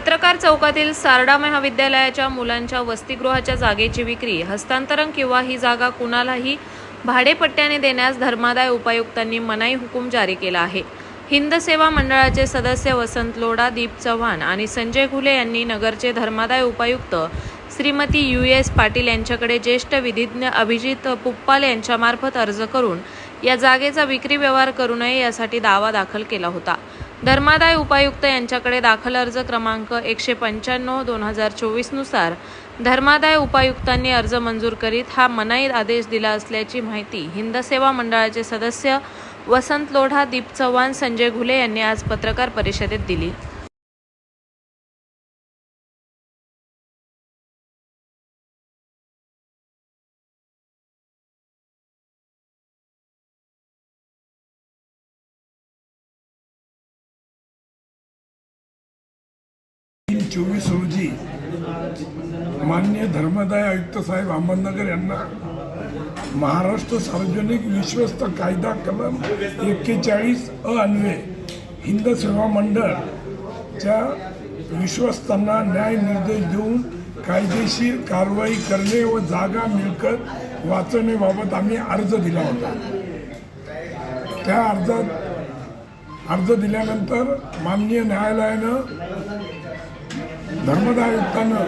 पत्रकार चौकातील सारडा महाविद्यालयाच्या मुलांच्या वसतिगृहाच्या जागेची विक्री हस्तांतरण किंवा ही जागा कुणालाही भाडेपट्ट्याने देण्यास धर्मादाय उपायुक्तांनी मनाई हुकूम जारी केला आहे. हिंद सेवा मंडळाचे सदस्य वसंत लोढा दीप चव्हाण आणि संजय घुले यांनी नगरचे धर्मादाय उपायुक्त श्रीमती यू एस पाटील यांच्याकडे ज्येष्ठ विधिज्ञ अभिजित पुप्पाल यांच्यामार्फत अर्ज करून या जागेचा विक्री व्यवहार करू नये यासाठी दावा दाखल केला होता. धर्मादाय उपायुक्त यांच्याकडे दाखल अर्ज क्रमांक एकशे पंच्याण्णव दोन हजार चोवीसनुसार धर्मादाय उपायुक्तांनी अर्ज मंजूर करीत हा मनाई आदेश दिला असल्याची माहिती हिंद सेवा मंडळाचे सदस्य वसंत लोढा दीप चव्हाण संजय घुले यांनी आज पत्रकार परिषदेत दिली. चोवीस रोजी मान्य धर्मदाय आयुक्त साहेब अहमदनगर यांना महाराष्ट्र सार्वजनिक विश्वस्त कायदा कलम एक्केचाळीस अ हिंद सेवा मंडळच्या विश्वस्तांना न्याय निर्देश देऊन कायदेशीर कारवाई करणे व जागा मिळकत वाचवण्याबाबत आम्ही अर्ज दिला होता. त्या अर्जात अर्ज दिल्यानंतर माननीय न्यायालयानं धर्मदायुक्तानं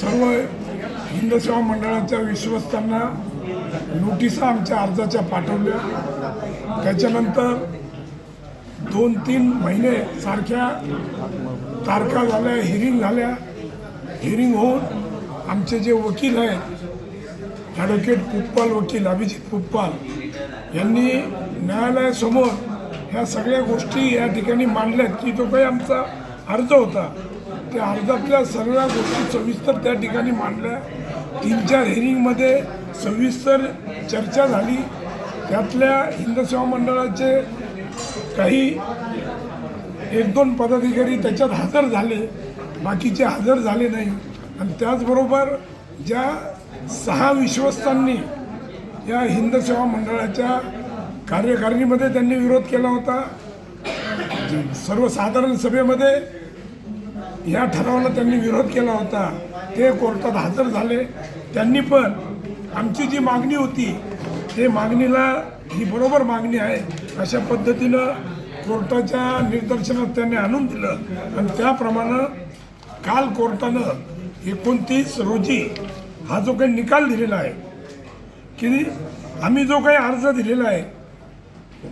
सर्व हिंद सेवा मंडळाच्या विश्वस्तांना नोटिसा आमच्या अर्जाच्या पाठवल्या. त्याच्यानंतर दोन तीन महिने सारख्या तारखा झाल्या हिरिंग झाल्या. हिरिंग होऊन आमचे जे वकील आहेत ॲडव्होकेट पुप्पाल वकील अभिजित पुप्पाल यांनी न्यायालयासमोर ह्या सगळ्या गोष्टी या ठिकाणी मांडल्यात की तो काही आमचा अर्ज होता त्या अर्जातल्या सर्व गोष्टी सविस्तर त्या ठिकाणी मांडल्या. तीन चार हिरिंगमध्ये सविस्तर चर्चा झाली. त्यातल्या हिंद सेवा मंडळाचे काही एक दोन पदाधिकारी त्याच्यात हजर झाले. बाकीचे हजर झाले नाही. आणि त्याचबरोबर ज्या सहा विश्वस्तांनी या हिंद सेवा मंडळाच्या कार्यकारिणीमध्ये त्यांनी विरोध केला होता. सर्वसाधारण सभेमध्ये या ठरावाला त्यांनी विरोध केला होता. ते कोर्टात हजर झाले. त्यांनी पण आमची जी मागणी होती ते मागणीला ही बरोबर मागणी आहे. अशा पद्धतीनं कोर्टाच्या निदर्शनात त्यांनी आणून दिलं. आणि त्याप्रमाणे काल कोर्टानं एकोणतीस रोजी हा जो काही निकाल दिलेला आहे की आम्ही जो काही अर्ज दिलेला आहे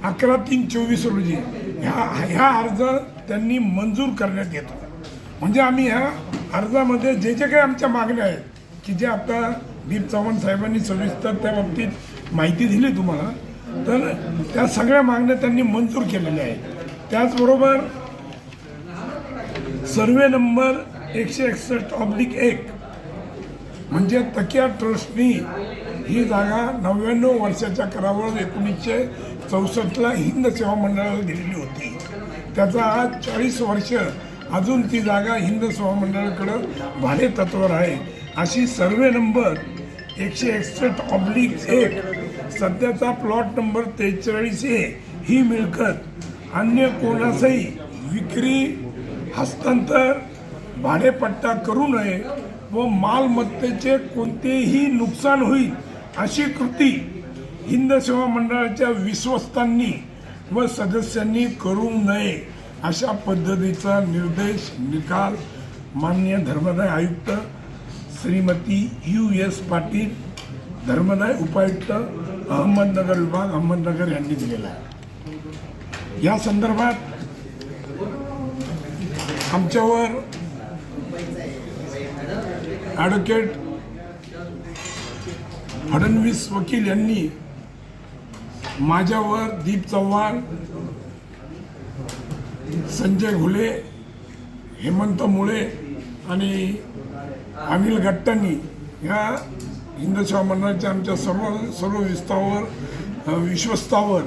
अकरा तीन चोवीस रोजी ह्या ह्या अर्ज त्यांनी मंजूर करण्यात येतो. म्हणजे आम्ही ह्या अर्जामध्ये जे जे काही आमच्या मागण्या आहेत की जे आता दीप चव्हाण साहेबांनी सविस्तर त्या बाबतीत माहिती दिली तुम्हाला तर त्या सगळ्या मागण्या त्यांनी मंजूर केलेल्या आहेत. त्याचबरोबर सर्वे नंबर एकशे एकसष्ट ऑब्लिक एक म्हणजे तकिया ट्रस्टनी ही जागा नव्याण्णव वर्षाच्या करावर एकोणीसशे चौसष्टला हिंद सेवा मंडळाला दिलेली होती. त्याचा आज चाळीस वर्ष अजून ती जागा हिंद सेवा मंडळाकडं भाडे तत्वावर आहे. अशी सर्वे नंबर एकशे एकसष्ट ऑब्लिक एक. सध्याचा प्लॉट नंबर त्रेचाळीस ए. ही मिळकत. अन्य कोणासही विक्री हस्तांतर भाडेपट्टा करू नये व मालमत्तेचे कोणतेही नुकसान होईल अशी कृती हिंद सेवा मंडळाच्या विश्वस्तांनी व सदस्यांनी करू नये. अशा पद्धतीचा निर्देश निकाल मान्य धर्मदाय आयुक्त श्रीमती यू एस पाटील धर्मदाय उपायुक्त अहमदनगर विभाग अहमदनगर यांनी दिलेला आहे. या संदर्भात आमच्यावर ॲडव्होकेट फडणवीस वकील यांनी माझ्यावर दीप चव्हाण संजय घुले हेमंत मुळे आणि अनिल गट्टांनी ह्या हिंद मंडळाच्या आमच्या सर्व सर्व विस्तावर विश्वस्तावर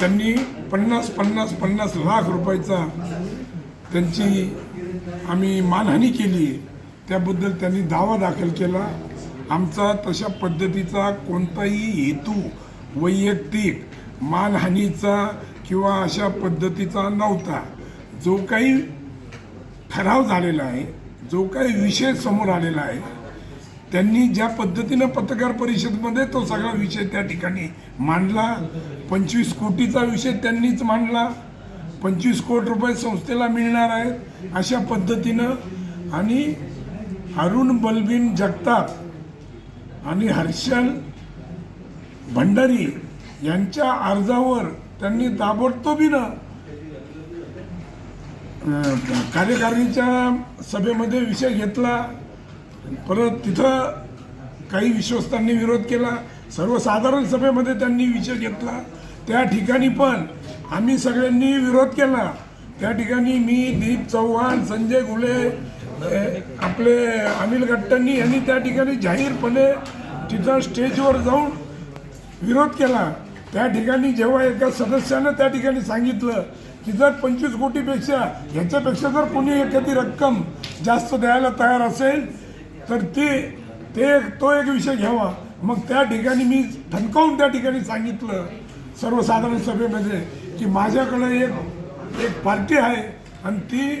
त्यांनी पन्नास पन्नास पन्नास लाख रुपयाचा त्यांची आम्ही मानहानी केली. त्याबद्दल त्यांनी दावा दाखल केला. आमचा तशा पद्धतीचा कोणताही हेतू वैयक्तिक मानहानीचा किंवा अशा पद्धतीचा नव्हता. जो काही ठराव झालेला आहे जो काही विषय समोर आलेला आहे त्यांनी ज्या पद्धतीनं पत्रकार परिषदमध्ये तो सगळा विषय त्या ठिकाणी मांडला. पंचवीस कोटीचा विषय त्यांनीच मांडला. पंचवीस कोटी रुपये संस्थेला मिळणार आहेत अशा पद्धतीनं. आणि अरुण बलबीन जगताप आणि हर्षल भंडारी यांच्या अर्जावर त्यांनी ताबडतोबीनं कार्यकारिणीच्या सभेमध्ये विषय घेतला. परत तिथं काही विश्वस्तांनी विरोध केला. सर्वसाधारण सभेमध्ये त्यांनी विषय घेतला. त्या ठिकाणी पण आम्ही सगळ्यांनी विरोध केला. त्या ठिकाणी मी दीप चव्हाण संजय घुले आपले अनिल गट्टांनी यांनी त्या ठिकाणी जाहीरपणे तिथं स्टेजवर जाऊन विरोध केला. त्या ठिकाणी जेव्हा एका सदस्यानं त्या ठिकाणी सांगितलं की जर पंचवीस कोटीपेक्षा ह्याच्यापेक्षा जर कोणी एखादी रक्कम जास्त द्यायला तयार असेल तर ते ते तो एक विषय घ्यावा. मग त्या ठिकाणी मी ठणकावून त्या ठिकाणी सांगितलं सर्वसाधारण सभेमध्ये की माझ्याकडे एक एक पार्टी आहे आणि ती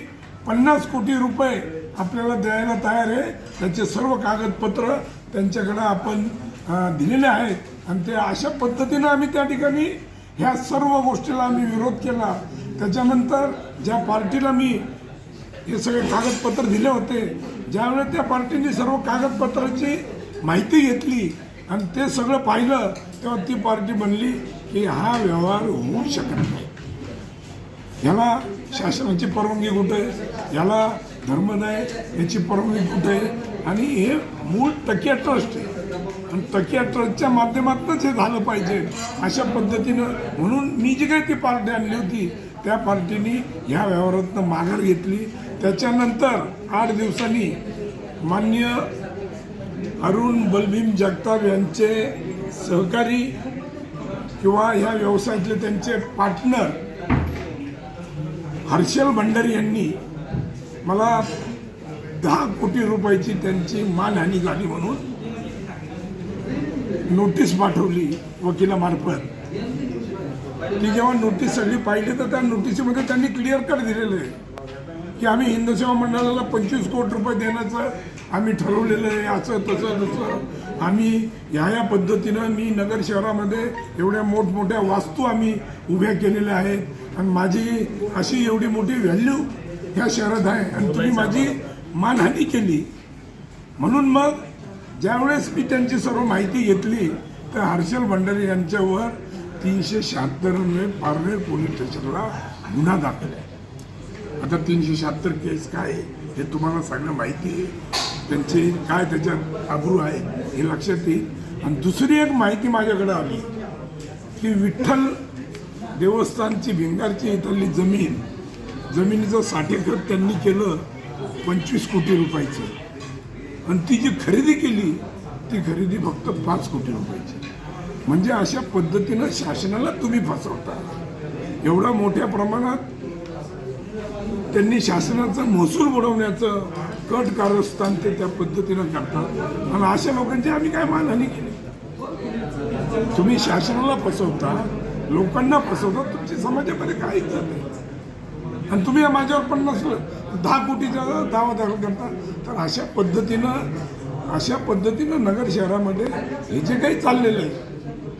पन्नास कोटी रुपये आपल्याला द्यायला तयार आहे. त्याचे सर्व कागदपत्र त्यांच्याकडं आपण दिलेले आहेत. आणि ते अशा पद्धतीनं आम्ही त्या ठिकाणी ह्या सर्व गोष्टीला आम्ही विरोध केला. त्याच्यानंतर ज्या पार्टीला मी हे सगळे कागदपत्र दिले होते ज्यावेळेस त्या पार्टीने सर्व कागदपत्राची माहिती घेतली आणि ते सगळं पाहिलं तेव्हा ती पार्टी बनली की हा व्यवहार होऊ शकत नाही. ह्याला शासनाची परवानगी कुठे? आहे याला धर्मदाय याची परवानगी कुठे? आहे आणि हे मूळ टकिया ट्रस्ट आहे. आणि तकिया ट्रस्टच्या माध्यमातूनच हे झालं पाहिजे अशा पद्धतीनं म्हणून मी जी काही ती पार्टी आणली होती त्या पार्टीने ह्या व्यवहारातनं माघार घेतली. त्याच्यानंतर आठ दिवसांनी मान्य अरुण बलभीम जगताप यांचे सहकारी किंवा ह्या व्यवसायातले त्यांचे पार्टनर हर्षल भंडारी यांनी मला दहा कोटी रुपयाची त्यांची मानहानी झाली म्हणून नोटीस पाठवली वकिलामार्फत. ती जेव्हा नोटीस सगळी पाहिली तर त्या नोटीसीमध्ये त्यांनी क्लिअर कट दिलेलं आहे. की आम्ही हिंदू सेवा मंडळाला पंचवीस कोटी रुपये देण्याचं आम्ही ठरवलेलं आहे असं तसं तसं. आम्ही ह्या या पद्धतीनं मी नगर शहरामध्ये एवढ्या मोठमोठ्या वास्तू आम्ही उभ्या केलेल्या आहेत. आणि माझी अशी एवढी मोठी व्हॅल्यू ह्या शहरात आहे. आणि तुम्ही माझी मानहानी केली. म्हणून मग ज्यावेळेस मी त्यांची सर्व माहिती घेतली तर हर्षल भंडारी यांच्यावर तीनशे शहात्तर पारनेर पोलीस स्टेशनला गुन्हा दाखल आहे. आता तीनशे शहात्तर केस काय आहे हे तुम्हाला सगळं माहिती आहे. त्यांचे काय त्याच्यात आब्रू आहे हे लक्षात येईल. आणि दुसरी एक माहिती माझ्याकडे आली की विठ्ठल देवस्थानची भिंगारची इथली जमीन जमिनीचं साठेखत त्यांनी केलं पंचवीस कोटी रुपयाचं. आणि ती जी खरेदी केली ती खरेदी फक्त पाच कोटी रुपयाची. म्हणजे अशा पद्धतीनं शासनाला तुम्ही फसवता. एवढा मोठ्या प्रमाणात त्यांनी शासनाचा महसूल बुडवण्याचं कट कारस्थान ते त्या पद्धतीनं करतात. आणि अशा लोकांची आम्ही काय मानहानी केली? तुम्ही शासनाला फसवता लोकांना फसवता तुमची समाजामध्ये काय इज्जत आहे? आणि तुम्ही माझ्यावर पण नसलं दहा कोटीचा दावा दाखल करता. तर अशा पद्धतीनं अशा पद्धतीनं नगर शहरामध्ये हे जे काही चाललेलं आहे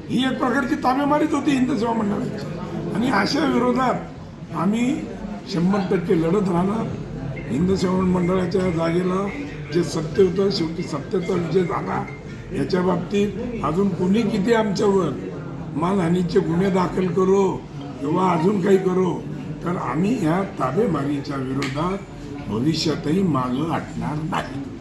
ही एक प्रकारची ताबेमारीच होती हिंद सेवा मंडळाची. आणि अशा विरोधात आम्ही शंभर टक्के लढत राहणार. हिंद सेवा मंडळाच्या जागेला जे सत्य होतं शेवटी सत्याचा विजय झाला. याच्या बाबतीत अजून कोणी किती आमच्यावर मानहानीचे गुन्हे दाखल करो किंवा अजून काही करो तर आम्ही ह्या ताबेमारीच्या विरोधात भविष्यातही मागं हटणार नाही.